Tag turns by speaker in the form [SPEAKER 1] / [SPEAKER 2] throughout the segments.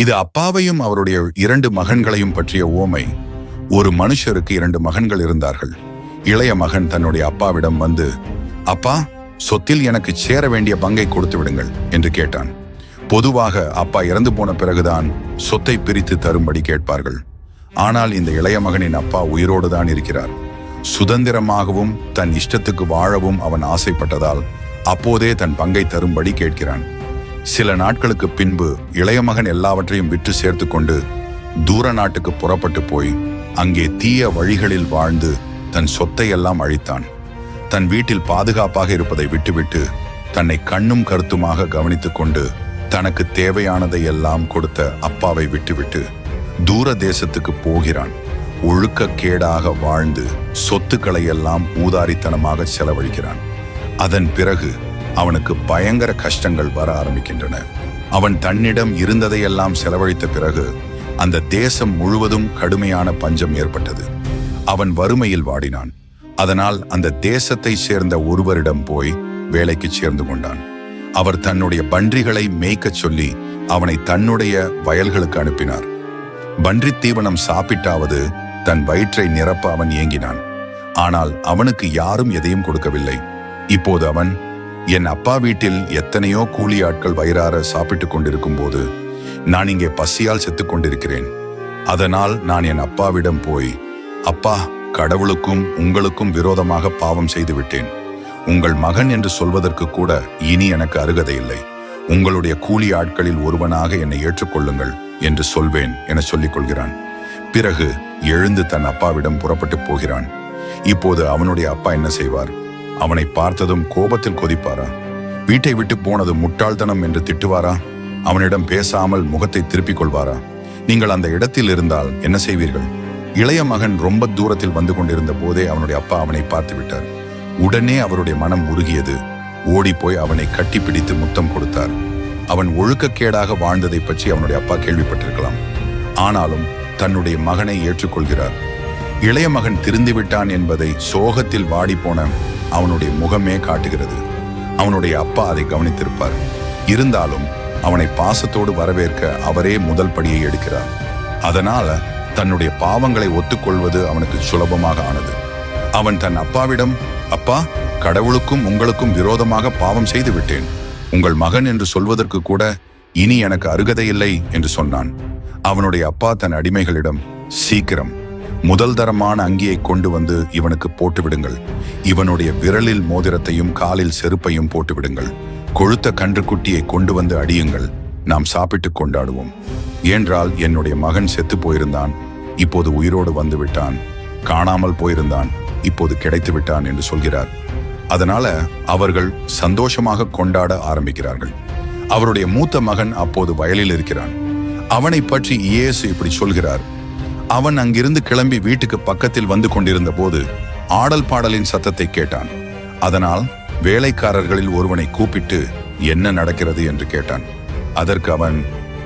[SPEAKER 1] இது அப்பாவையும் அவருடைய இரண்டு மகன்களையும் பற்றிய ஓமை ஒரு மனுஷருக்கு இரண்டு மகன்கள் இருந்தார்கள். இளைய மகன் தன்னுடைய அப்பாவிடம் வந்து அப்பா சொத்தில் எனக்கு சேர வேண்டிய பங்கை கொடுத்து விடுங்கள் என்று கேட்டான். பொதுவாக அப்பா இறந்து போன பிறகுதான் சொத்தை பிரித்து தரும்படி கேட்பார்கள். ஆனால் இந்த இளைய மகனின் அப்பா உயிரோடு தான் இருக்கிறார். சுதந்திரமாகவும் தன் இஷ்டத்துக்கு வாழவும் அவன் ஆசைப்பட்டதால் அப்போதே தன் பங்கை தரும்படி கேட்கிறான். சில நாட்களுக்கு பின்பு இளைய மகன் எல்லாவற்றையும் விற்று சேர்த்து கொண்டு தூர நாட்டுக்கு புறப்பட்டு போய் அங்கே தீய வழிகளில் வாழ்ந்து தன் சொத்தை எல்லாம் அழித்தான். தன் வீட்டில் பாதுகாப்பாக இருப்பதை விட்டுவிட்டு தன்னை கண்ணும் கருத்துமாக கவனித்துக் கொண்டு தனக்கு தேவையானதை எல்லாம் கொடுத்த அப்பாவை விட்டுவிட்டு தூர தேசத்துக்கு போகிறான். ஒழுக்கக்கேடாக வாழ்ந்து சொத்துக்களை எல்லாம் ஊதாரித்தனமாக செலவழிக்கிறான். அதன் பிறகு அவனுக்கு பயங்கர கஷ்டங்கள் வர ஆரம்பிக்கின்றன. அவன் தன்னிடம் இருந்ததையெல்லாம் செலவழித்த பிறகு அந்த தேசம் முழுவதும் கடுமையான பஞ்சம் ஏற்பட்டது. அவன் வறுமையில் வாடினான். அதனால் அந்த தேசத்தை சேர்ந்த ஒருவரிடம் போய் வேலைக்கு சேர்ந்து கொண்டான். அவர் தன்னுடைய பன்றிகளை மேய்க்கச் சொல்லி அவனை தன்னுடைய வயல்களுக்கு அனுப்பினார். பன்றித் தீவனம் சாப்பிட்டாவது தன் வயிற்றை நிரப்ப அவன் ஏங்கினான். ஆனால் அவனுக்கு யாரும் எதையும் கொடுக்கவில்லை. இப்போது அவன் என் அப்பா வீட்டில் எத்தனையோ கூலி ஆட்கள் வயிறார சாப்பிட்டுக் கொண்டிருக்கும் போது நான் இங்கே பசியால் செத்துக் கொண்டிருக்கிறேன். அதனால் நான் என் அப்பாவிடம் போய் அப்பா கடவுளுக்கும் உங்களுக்கும் விரோதமாக பாவம் செய்து விட்டேன். உங்கள் மகன் என்று சொல்வதற்கு கூட இனி எனக்கு அருகதை இல்லை. உங்களுடைய கூலி ஆட்களில் ஒருவனாக என்னை ஏற்றுக்கொள்ளுங்கள் என்று சொல்வேன் என சொல்லிக் கொள்கிறான். பிறகு எழுந்து தன் அப்பாவிடம் புறப்பட்டு போகிறான். இப்போது அவனுடைய அப்பா என்ன செய்வார்? அவனை பார்த்ததும் கோபத்தில் கொதிப்பாரா? வீட்டை விட்டு போனது முட்டாள்தனம் என்று திட்டுவாரா? அவனிடம் பேசாமல் முகத்தை திருப்பிக் கொள்வாரா? நீங்கள் அந்த இடத்தில் இருந்தால் என்ன செய்வீர்கள்? இளைய மகன் ரொம்ப தூரத்தில் வந்து கொண்டிருந்த போதே அவனுடைய அப்பா அவனை பார்த்து விட்டார். உடனே அவருடைய மனம் உருகியது. ஓடி போய் அவனை கட்டிப்பிடித்து முத்தம் கொடுத்தார். அவன் ஒழுக்கக்கேடாக வாழ்ந்ததை பற்றி அவனுடைய அப்பா கேள்விப்பட்டிருக்கலாம். ஆனாலும் தன்னுடைய மகனை ஏற்றுக்கொள்கிறார். இளைய மகன் திருந்திவிட்டான் என்பதை சோகத்தில் வாடிப்போன அவனுடைய முகமே காட்டுகிறது. அவனுடைய அப்பா அதை கவனித்திருப்பார். இருந்தாலும் அவனை பாசத்தோடு வரவேற்க அவரே முதல் படியை எடுக்கிறார். அதனால தன்னுடைய பாவங்களை ஒத்துக்கொள்வது அவனுக்கு சுலபமாக ஆனது. அவன் தன் அப்பாவிடம் அப்பா கடவுளுக்கும் உங்களுக்கும் விரோதமாக பாவம் செய்து விட்டேன். உங்கள் மகன் என்று சொல்வதற்கு கூட இனி எனக்கு அருகதை இல்லை என்று சொன்னான். அவனுடைய அப்பா தன் அடிமைகளிடம் சீக்கிரம் முதல் தரமான அங்கியை கொண்டு வந்து இவனுக்கு போட்டுவிடுங்கள். இவனுடைய விரலில் மோதிரத்தையும் காலில் செருப்பையும் போட்டுவிடுங்கள். கொழுத்த கன்றுக்குட்டியை கொண்டு வந்து அடியுங்கள். நாம் சாப்பிட்டு கொண்டாடுவோம். ஏன்றால் என்னுடைய மகன் செத்து போயிருந்தான். இப்போது உயிரோடு வந்து விட்டான். காணாமல் போயிருந்தான். இப்போது கிடைத்து விட்டான் என்று சொல்கிறார். அதனால அவர்கள் சந்தோஷமாக கொண்டாட ஆரம்பிக்கிறார்கள். அவருடைய மூத்த மகன் அப்போது வயலில் இருக்கிறான். அவனை பற்றி இயேசு இப்படி சொல்கிறார். அவன் அங்கிருந்து கிளம்பி வீட்டுக்கு பக்கத்தில் வந்து கொண்டிருந்த போது ஆடல் பாடலின் சத்தத்தை கேட்டான். அதனால் வேலைக்காரர்களில் ஒருவனை கூப்பிட்டு என்ன நடக்கிறது என்று கேட்டான். அதற்கு அவன்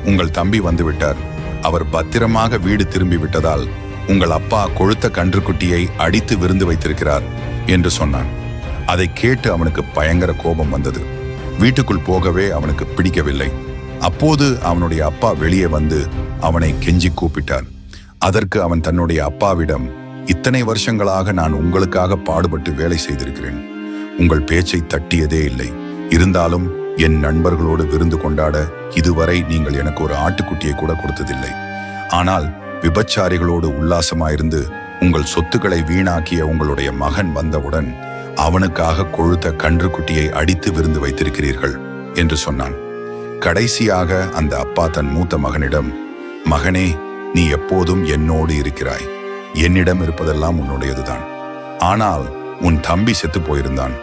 [SPEAKER 1] உங்கள் தம்பி வந்துவிட்டார். அவர் பத்திரமாக வீடு திரும்பி விட்டதால் உங்கள் அப்பா கொழுத்த கன்றுக்குட்டியை அடித்து விருந்து வைத்திருக்கிறார் என்று சொன்னான். அதை கேட்டு அவனுக்கு பயங்கர கோபம் வந்தது. வீட்டுக்குள் போகவே அவனுக்கு பிடிக்கவில்லை. அப்போது அவனுடைய அப்பா வெளியே வந்து அவனை கெஞ்சி கூப்பிட்டார். அதற்கு அவன் தன்னுடைய அப்பாவிடம் இத்தனை வருஷங்களாக நான் உங்களுக்காக பாடுபட்டு வேலை செய்திருக்கிறேன். உங்கள் பேச்சை தட்டியதே இல்லை. இருந்தாலும் என் நண்பர்களோடு விருந்து கொண்டாட இதுவரை நீங்கள் எனக்கு ஒரு ஆட்டுக்குட்டியை கூட கொடுத்ததில்லை. ஆனால் விபச்சாரிகளோடு உல்லாசமாயிருந்து உங்கள் சொத்துக்களை வீணாக்கிய உங்களுடைய மகன் வந்தவுடன் அவனுக்காக கொழுத்த கன்றுக்குட்டியை அடித்து விருந்து வைத்திருக்கிறீர்கள் என்று சொன்னான். கடைசியாக அந்த அப்பா தன் மூத்த மகனிடம் மகனே நீ எப்போதும் என்னோடு இருக்கிறாய். என்னிடம் இருப்பதெல்லாம் உன்னுடையதுதான். ஆனால் உன் தம்பி செத்து போயிருந்தான்.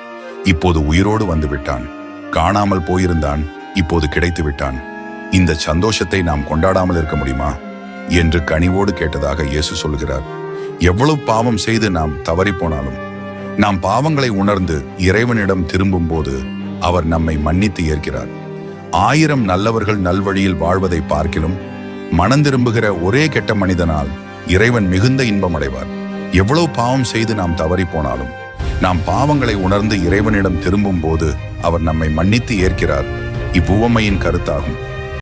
[SPEAKER 1] இப்போது உயிரோடு வந்து விட்டான் காணாமல் போயிருந்தான். இப்போது கிடைத்து விட்டான் இந்த சந்தோஷத்தை நாம் கொண்டாடாமல் இருக்க முடியுமா? என்று கனிவோடு கேட்டதாக இயேசு சொல்கிறார். எவ்வளவு பாவம் செய்து நாம் தவறி போனாலும் நாம் பாவங்களை உணர்ந்து இறைவனிடம் திரும்பும் போது அவர் நம்மை மன்னித்து ஏற்கிறார். ஆயிரம் நல்லவர்கள் நல்வழியில் வாழ்வதை பார்க்கிலும் மனம் திரும்புகிற ஒரே கெட்ட மனிதனால் இறைவன் மிகுந்த இன்பம் அடைவார் எவ்வளவு பாவம் செய்து நாம் தவறி போனாலும் நாம் பாவங்களை உணர்ந்து இறைவனிடம் திரும்பும் போது அவர் நம்மை மன்னித்து ஏற்கிறார். இவ்வுவமையின் கருத்தாகும்.